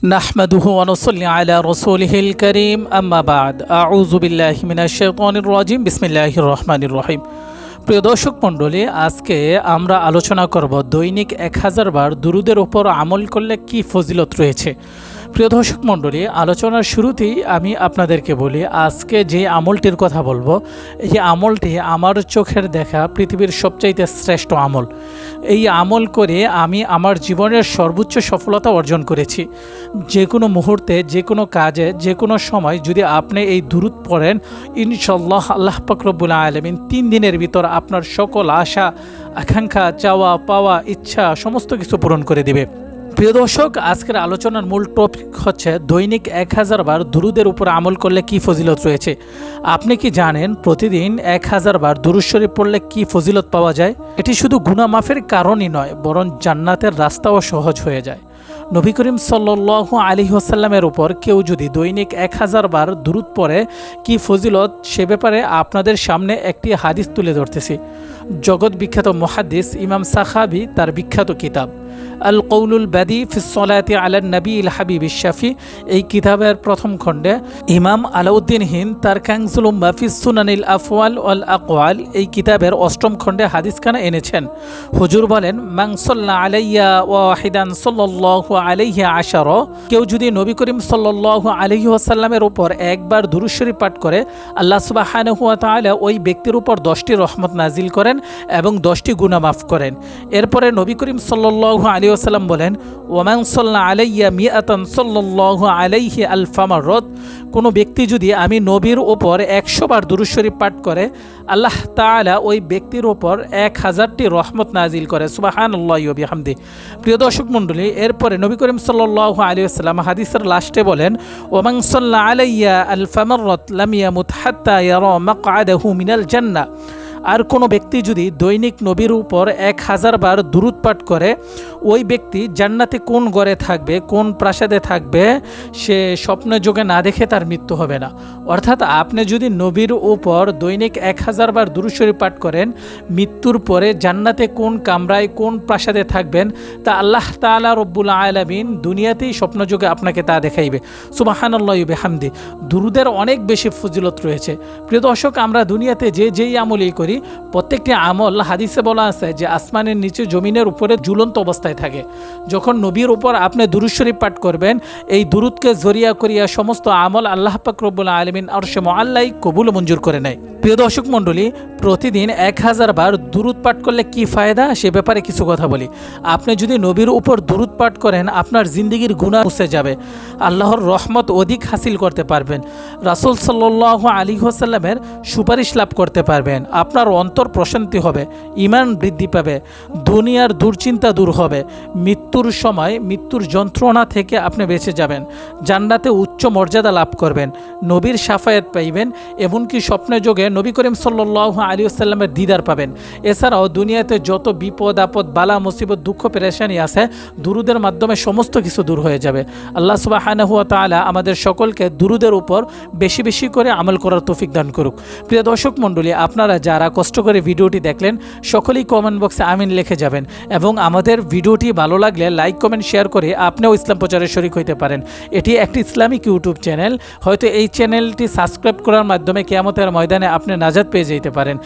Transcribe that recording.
نحمده ونصلي على رسوله الكريم أما بعد أعوذ بالله من الشيطان الرجيم بسم الله الرحمن الرحيم প্রিয় দর্শক মণ্ডলী আজকে আমরা আলোচনা করব দৈনিক এক হাজার বার দুরুদের উপর আমল করলে কি ফজিলত রয়েছে প্রিয় দর্শক মণ্ডলী, আলোচনার শুরুতেই আমি আপনাদেরকে বলি, আজকে যে আমলটির কথা বলব, এই আমলটি আমার চোখের দেখা পৃথিবীর সবচাইতে শ্রেষ্ঠ আমল। এই আমল করে আমি আমার জীবনের সর্বোচ্চ সফলতা অর্জন করেছি। যে কোনো মুহূর্তে, যে কোনো কাজে, যে কোনো সময় যদি আপনি এই দূরত পড়েন ইনশাল্লাহ আল্লাহ পাকরবুল আলমিন তিন দিনের ভিতর আপনার সকল আশা, আকাঙ্ক্ষা, চাওয়া, পাওয়া, ইচ্ছা, সমস্ত কিছু পূরণ করে দিবে। প্রিয় দর্শক, আজকের আলোচনার মূল টপিক হচ্ছে দৈনিক এক হাজার বার দুরুদের উপর আমল করলে কি ফজিলত রয়েছে? আপনি কি জানেন প্রতিদিন এক হাজার বার দুরুদ শরীফ পড়লে কি ফজিলত পাওয়া যায়? এটি শুধু গুণামাফের কারণই নয়, বরং জান্নাতের রাস্তাও সহজ হয়ে যায়। নবী করিম সাল্লাহ আলী আসাল্লামের উপর কেউ যদি দৈনিক এক হাজার বার দূরত পড়ে, কি ফজিলত? সে ব্যাপারে আপনাদের সামনে একটি হাদিস তুলে ধরতেছি। জগৎ বিখ্যাত মহাদিস ইমাম সাহাবি তার বিখ্যাত কিতাব। আল কৌলুল ব্যাদি ফিসলাতি আলান নবী ইল হাবিব শাফি। এই কিতাবের প্রথম খণ্ডে ইমাম আলাউদ্দিন হিন তার কাংসুল মাফিস সুনানিল আফওয়াল ওয়াল আকওয়াল এই কিতাবের অষ্টম খণ্ডে হাদিসখানা এনেছেন। হুজুর বলেন মাংসল্লা আলাইয়া ওয়াহিদান সাল্লাহ আলাইহি আশার। কেউ যদি নবী করিম সাল্লাহ আলহি আসাল্লামের উপর একবার দুরুশ্বরী পাঠ করে, আল্লাহ সুবাহানহুয়া তালা ওই ব্যক্তির উপর দশটি রহমত নাজিল করেন এবং দশটি গুণা মাফ করেন। এরপরে নবী করিম সাল্লাহ আলী আসাল্লাম বলেন ওমাং সাল্লাহ আলাইয়া মিয়াতন সাল্লাহ আলাইহি আল ফামারত কোনো ব্যক্তি যদি আমি নবীর ওপর একশো বার দুরুশ্বরী পাঠ করে, আল্লাহ তালা ওই ব্যক্তির ওপর এক হাজারটি রহমত নাজিল করে। সুবাহান আল্লাহ হামদি প্রিয় দর্শক মণ্ডলী, এরপরে নবী করিম সাল্লাহ আলী আসসালাম হাদিসের লাস্টে বলেন ওমাং সাল্লাহ আলাইয়া আল ফামারত লামিয়া মুতহাত্তা ইয়ার মাকাদাহু মিনাল জান্না। আর কোনো ব্যক্তি যদি দৈনিক নবীর উপর এক হাজার বার দূরত পাঠ করে, ওই ব্যক্তি জান্নাতে কোন গড়ে থাকবে, কোন প্রাসাদে থাকবে, সে স্বপ্নে যোগে না দেখে তার মৃত্যু হবে না। অর্থাৎ আপনি যদি নবীর উপর দৈনিক এক হাজার বার দুরুশ্বরী পাঠ করেন, মৃত্যুর পরে জান্নাতে কোন কামরায়, কোন প্রাসাদে থাকবেন, তা আল্লাহ তালা রব্বুল আলমিন দুনিয়াতেই স্বপ্নযোগে আপনাকে তা দেখাইবে। সুবাহান্লাইবে হামদি দুরুদের অনেক বেশি ফজিলত রয়েছে। প্রিয় দর্শক, আমরা দুনিয়াতে যে যেই আমলই করি প্রত্যেকটি আমল হাদিসে বলা আছে যে আসমানের নিচে জমিনের উপরে ঝুলন্ত অবস্থায় থাকে। যখন নবীর উপর আপনি দুরুশ্বরী পাঠ করবেন, এই দুরুদকে জরিয়া করিয়া সমস্ত আমল আল্লাহ পাক রব্বুল আলমিন আর সে মোয়াল্লাই কবুল মঞ্জুর করে নেয়। প্রিয় দর্শক মণ্ডলী, প্রতিদিন এক হাজার বার দুরুদ পাঠ করলে কি ফায়দা? সে ব্যাপারে কিছু কথা বলি। আপনি যদি নবীর উপর দুরুদ পাঠ করেন, আপনার জিন্দগির গুণা মুছে যাবে। আল্লাহর রহমত অধিক হাসিল করতে পারবেন। রাসুল সাল্লাহ আলী হোসাল্লামের সুপারিশ লাভ করতে পারবেন। আপনার অন্তর প্রশান্তি হবে ইমান বৃদ্ধি পাবে, দুনিয়ার দুশ্চিন্তা দূর হবে, মৃত্যুর সময় মৃত্যুর যন্ত্রণা থেকে আপনি বেঁচে যাবেন, জান্নাতে উচ্চ মর্যাদা লাভ করবেন, নবীর সাফায়াত পাইবেন, এমনকি স্বপ্নে যোগে নবী করিম সাল্লাহ আলী আসাল্লামের দিদার পাবেন। এছাড়াও দুনিয়াতে যত বিপদ, আপদ, বালা, মুসিবত, দুঃখ, পেরেশানি আছে, দুরুদের মাধ্যমে সমস্ত কিছু দূর হয়ে যাবে। আল্লাহ সুবাহানহুয়া তালা আমাদের সকলকে দুরুদের উপর বেশি বেশি করে আমল করার তৌফিক দান করুক। প্রিয় দর্শক মণ্ডলী, আপনারা যারা কষ্ট করে ভিডিওটি দেখলেন, সকলেই কমেন্ট বক্সে আমিন লিখে যাবেন এবং আমাদের ভিডিওটি ভালো লাগলে লাইক কমেন্ট শেয়ার করে আপনিও ইসলাম প্রচারের শরিক হইতে পারেন। এটি একটি ইসলামিক ইউটিউব চ্যানেল। হয়তো এই চ্যানেলটি সাবস্ক্রাইব করার মাধ্যমে কেয়ামতের ময়দানে আপনি নাজাদ পেয়ে যেতে পারেন।